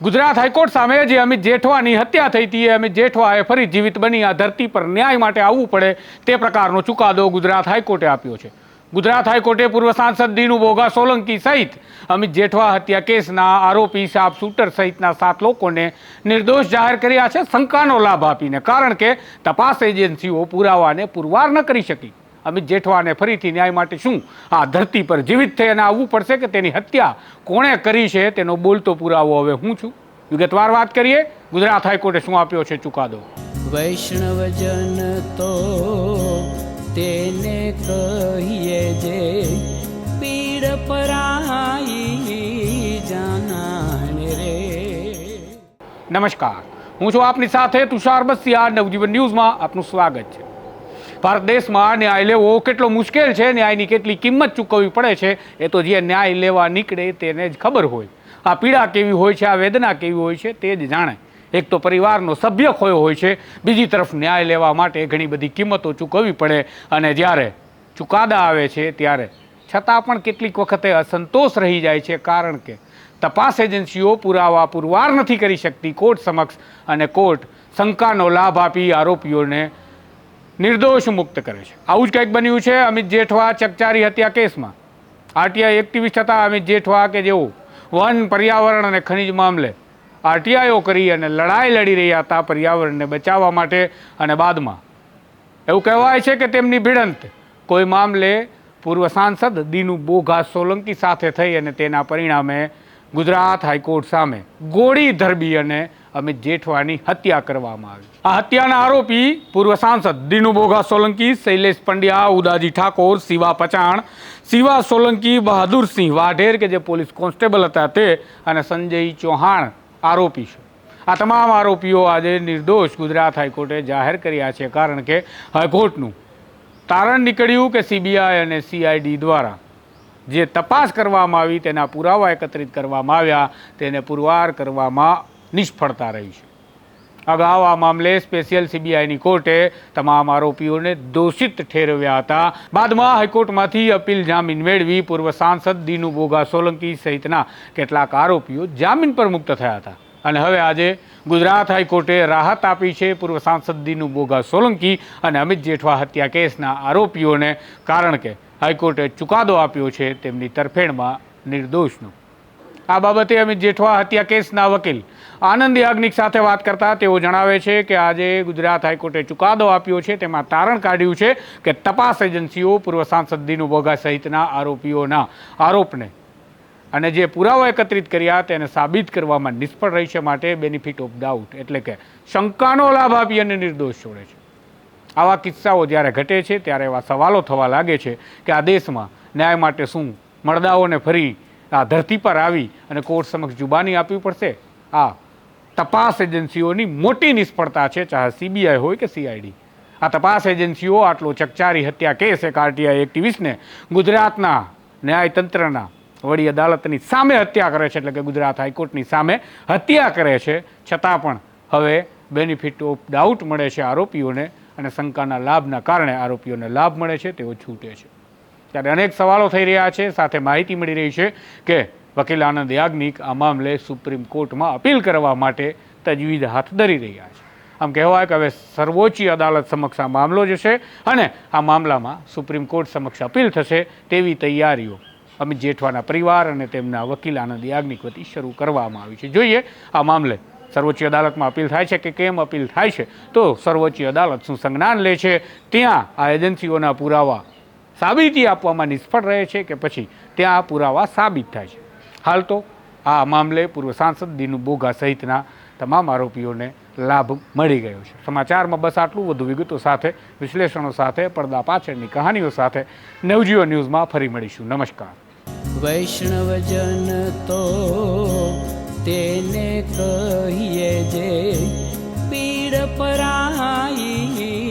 Gujarat high court સામે જે અમિત જેઠવાની હત્યા થઈ હતી, એ અમિત જેઠવાએ ફરી જીવિત બની આ ધરતી પર ન્યાય માટે આવવું પડે તે પ્રકારનો ચુકાદો ગુજરાત હાઈકોર્ટે આપ્યો છે. ગુજરાત હાઈકોર્ટે પૂર્વ સાંસદ દીનુ બોગા સોલંકી સહિત અમિત જેઠવા હત્યા કેસના આરોપી સાપ શૂટર સહિતના સાત લોકોને નિર્દોષ જાહેર કર્યા છે, શંકાનો લાભ આપીને, કારણ કે તપાસ એજન્સીઓ પુરાવાને પુરવાર ન કરી શકી. અમિત જેઠવાને ફરીથી ન્યાય માટે શું? આ ધરતી પર જીવિત થઈ અને આવવું પડશે કે તેની હત્યા કોણે કરી છે? તેનો બોલતો પુરાવો હવે હું છું. વિગતવાર વાત કરીએ. ગુજરાત હાઈકોર્ટે શું આપ્યો છે ચુકાદો? વૈષ્ણવજન તો તેને કહીએ જે પીડ પરાઈ જાનાને રે. નમસ્કાર. હું છું આપની સાથે તુષાર બસિયા. નવજીવન ન્યૂઝમાં આપનું સ્વાગત છે. ભારત દેશમાં ન્યાય લેવો કેટલો મુશ્કેલ છે? ન્યાયની કેટલી કિંમત ચૂકવવી પડે છે? એ તો જે ન્યાય લેવા નીકળે તેને જ ખબર હોય. આ પીડા કેવી હોય છે? આ વેદના કેવી હોય છે? તે જ જાણે. એક તો પરિવારનો સભ્ય ખોયો હોય છે. બીજી તરફ ન્યાય લેવા માટે ઘણી બધી કિંમતો ચૂકવવી પડે અને જ્યારે ચુકાદા આવે છે ત્યારે. છતાં પણ કેટલીક વખતે અસંતોષ રહી જાય છે કારણ કે તપાસ એજન્સીઓ પુરાવા પુરવાર નથી કરી શકતી કોર્ટ સમક્ષ અને કોર્ટ શંકાનો લાભ આપી આરોપીઓને નિર્દોષ મુક્ત કરે છે. આવું જ કંઈક બન્યું છે અમિત જેઠવા ચકચારી હત્યા કેસમાં. આરટીઆઈ એક્ટિવિસ્ટ હતા અમિત જેઠવા કે જેઓ વન પર્યાવરણ અને ખનિજ મામલે આરટીઆઈઓ કરી અને લડાઈ લડી રહ્યા હતા પર્યાવરણને બચાવવા માટે અને બાદમાં. એવું કહેવાય છે કે તેમની ભિડંત કોઈ મામલે પૂર્વ સાંસદ દીનુ બોઘા સોલંકી સાથે થઈ અને તેના પરિણામે ગુજરાત હાઈકોર્ટ સામે ગોળી ધરબી અને અમિત જેઠવાની હત્યા કરવામાં આવી. આ હત્યાના આરોપી પૂર્વ સાંસદ દિનુભોગા સોલંકી, શૈલેષ પંડ્યા, ઉદાજી ઠાકોર, શિવા પચાણ, શિવા સોલંકી બહાદુરસિંહ વાઢેર કે જે પોલીસ કોન્સ્ટેબલ હતા તે અને સંજય ચૌહાણ આરોપી છે. આ તમામ આરોપીઓ આજે નિર્દોષ ગુજરાત હાઈકોર્ટે જાહેર કર્યા છે કારણ કે હાઈકોર્ટનું તારણ નીકળ્યું કે સીબીઆઈ અને સીઆઈડી દ્વારા જે તપાસ કરવામાં આવી તેના પુરાવા એકત્રિત કરવામાં આવ્યા, તેને પુરવાર કરવામાં નિષ્ફળતા રહી છે. અગાઉ આ મામલે સ્પેશિયલ સીબીઆઈની કોર્ટે તમામ આરોપીઓને દોષિત ઠેરવ્યા હતા. બાદમાં હાઈકોર્ટમાંથી અપીલ જામીન મેળવી પૂર્વ સાંસદ દીનુ બોગા સોલંકી સહિતના કેટલાક આરોપીઓ જામીન પર મુક્ત થયા હતા. અને હવે આજે ગુજરાત હાઈકોર્ટે રાહત આપી છે પૂર્વ સાંસદ દીનુ બોગા સોલંકી અને અમિત જેઠવા હત્યા કેસના આરોપીઓને, કારણ કે હાઈકોર્ટે ચુકાદો આપ્યો છે તેમની તરફેણમાં નિર્દોષનો. આ બાબતે અમિત જેઠવા હત્યા કેસના વકીલ આનંદ યાજ્ઞિક સાથે વાત કરતા તેઓ જણાવે છે કે આજે ગુજરાત હાઈકોર્ટે ચુકાદો આપ્યો છે, તેમાં તારણ કાઢ્યું છે કે તપાસ એજન્સીઓ પૂર્વ સાંસદ દિનુ બોગા સહિતના આરોપીઓના આરોપને અને જે પુરાવા એકત્રિત કર્યા તેને સાબિત કરવામાં નિષ્ફળ રહી છે માટે બેનિફિટ ઓફ ડાઉટ એટલે કે શંકાનો લાભ આપી અને નિર્દોષ છોડે છે. આવા કિસ્સાઓ જ્યારે ઘટે છે, ત્યારે એવા સવાલો થવા લાગે છે કે આ દેશમાં ન્યાય માટે શું મળદાઓને ફરી આ ધરતી પર આવી અને કોર્ટ સમક્ષ જુબાની આપવી પડશે. આ તપાસ એજન્સીઓની મોટી નિષ્ફળતા છે, ચાહે સીબીઆઈ હોય કે સીઆઈડી આ તપાસ એજન્સીઓ આટલો ચકચારી હત્યા કેસ એક આરટીઆઈ એક્ટિવિસ્ટને ગુજરાતના ન્યાયતંત્રના વડી અદાલતની સામે હત્યા કરે છે, એટલે કે ગુજરાત હાઈકોર્ટની સામે હત્યા કરે છે. છતાં પણ હવે બેનિફિટ ઓફ ડાઉટ મળે છે આરોપીઓને અને શંકાના લાભના કારણે આરોપીઓને લાભ મળે છે, તેઓ છૂટે છે. ત્યારે અનેક સવાલો થઈ રહ્યા છે. સાથે માહિતી મળી રહી છે કે વકીલ આનંદ યાજ્ઞિક આ મામલે સુપ્રીમ કોર્ટમાં અપીલ કરવા માટે તજવીજ હાથ ધરી રહ્યા છે. આમ કહેવાય કે હવે સર્વોચ્ચ અદાલત સમક્ષ આ મામલો જશે અને આ મામલામાં સુપ્રીમ કોર્ટ સમક્ષ અપીલ થશે તેવી તૈયારીઓ અમિત જેઠવાના પરિવાર અને તેમના વકીલ આનંદ યાજ્ઞિક વતી શરૂ કરવામાં આવી છે. જોઈએ આ મામલે સર્વોચ્ચ અદાલતમાં અપીલ થાય છે કે કેમ અપીલ થાય છે? તો સર્વોચ્ચ અદાલત શું સંજ્ઞાન લે છે. ત્યાં આ એજન્સીઓના પુરાવા સાબિતી આપવામાં નિષ્ફળ રહે છે કે પછી ત્યાં આ પુરાવા સાબિત થાય છે. હાલ તો આ મામલે પૂર્વ સાંસદ દિનુ બોગા સહિતના તમામ આરોપીઓને લાભ મળી ગયો છે. સમાચારમાં બસ આટલું, વધુ વિગતો સાથે, વિશ્લેષણો સાથે, પડદા પાછળની કહાનીઓ સાથે નવજીઓ ન્યૂઝમાં ફરી મળીશું. નમસ્કાર. વૈષ્ણવજન તો તેને કહીએ જે પીડ પરાઈ